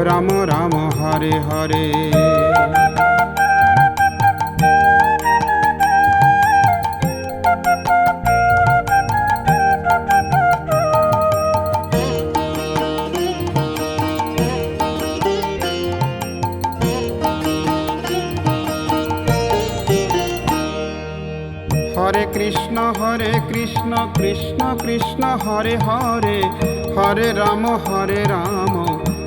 Ram Ram Hare Hare Hare Krishna Hare Krishna Krishna Krishna Hare Hare Hare Ram Hare Ram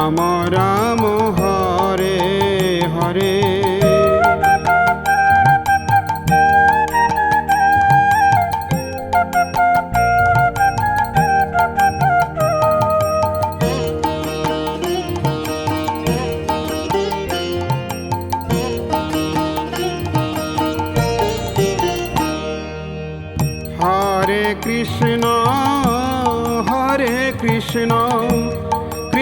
Ram Ram Hare Hare. Hare Krishna Hare Krishna.